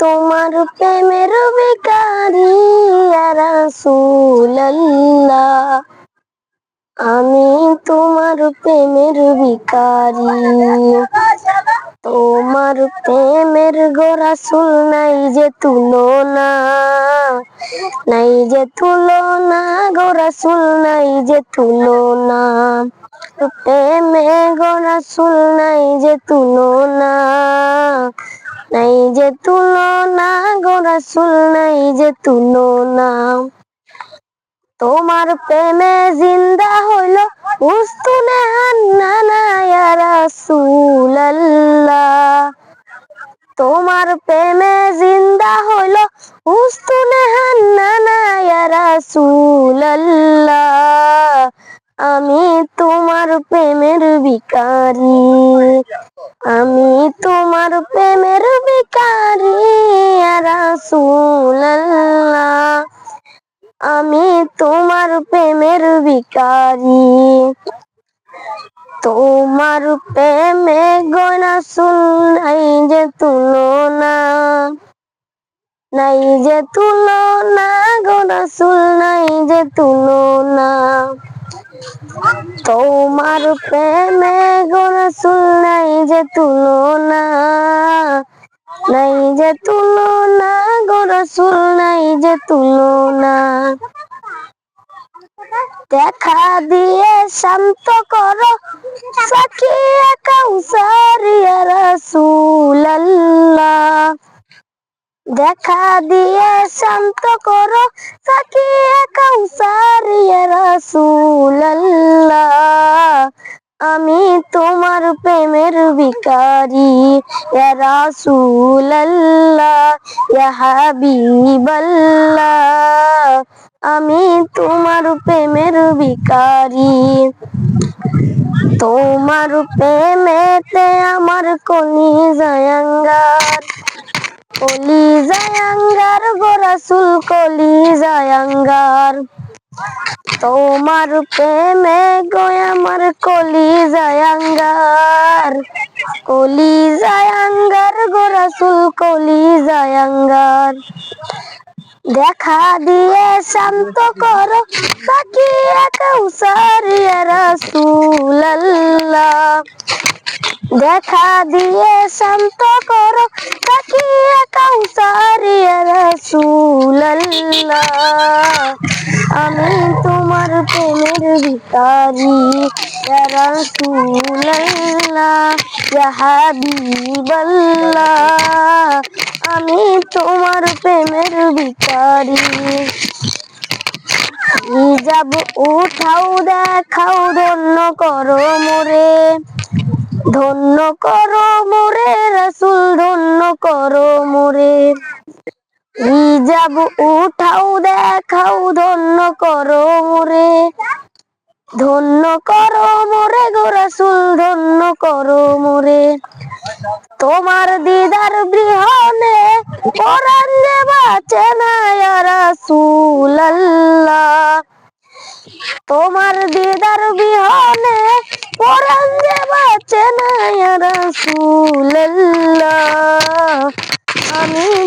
তোমার প্রেমের বিকারি রাসূলুল্লাহ। আমি তোমার প্রেমের বিকারি তোমার প্রেমের গোরাসুল নাই যে তুলনা। নাই যে তুলো তুলনা গোরাসুল নাই যে তুলনা। প্রেমে গোরাসুল নাই যে তুলনা। নাই যে তুলনা গোরাসুল নাই যে তুলনা। তোমার প্রেমে জিন্দা হইল উস্তুনে ইয়া রাসূলুল্লাহ। তোমার প্রেমে জিন্দা হইল উস্তুনে হান্নানা ইয়া রাসূলুল্লাহ। আমি তোমার প্রেমের ভিখারি। আমি তোমার প্রেমের ইয়া রাসূলুল্লাহ। আমি তোমার প্রেমের ভিখারি। তোমার প্রেমে গনা শুন নাই যে তুলনা। নাই যে তুলনা, গনা শুন নাই যে তুলনা। তোমার প্রেমে শুন নাই যে তুলনা, নাই যে তুলনা শুন নাই যে তুলনা। দেখা দিয়ে শান্ত করো, সাকিয়া কাউসারিয়া রাসূলুল্লাহ দেখা দিয়ে শান্ত করো সাকিয়া কাউসারিয়া রাসূলুল্লাহ। আমি তোমার প্রেমের ভিখারি ইয়া রাসূলুল্লাহ, ইয়া হাবিবাল্লাহ। আমি তোমার প্রেমের ভিখারি। তোমার প্রেমেতে আমার কলি জায়াঙ্গার কলি জায়াঙ্গার গোরাসুল কলি জায়াঙ্গার। তোমার প্রেমে গো আমার কলি জায়াঙ্গার। কলি জায়াঙ্গার গোরাসুল কলি জায়াঙ্গার। দেখা দিয়ে শান্ত করো সাকিয়া কাউসার ইয়া রাসূলুল্লাহ। দেখা দিয়ে শান্ত করো সাকিয়া কাউসার ইয়া রাসূলুল্লাহ। আমি তোমার প্রেমের ভিখারি, ইয়া রাসূলুল্লাহ আমি তোমার প্রেমের ভিখারি। যাব, উঠাও, দেখাও, ধন্য করো মোরে। ধন্য করো মোরে রসুল, ধন্য করো মোরে। যাব উঠাও, দেখাও, ধন্য করো মোরে। ধন্য করো মোরে গো রসুল, ধন্য করো মোরে। তোমার দিদার বিহনে পরাণ বাঁচে না, ইয়া রাসূলুল্লাহ। তোমার দিদার বিহনে পরাণ যে বাঁচে না ইয়া রাসূলুল্লাহ আমি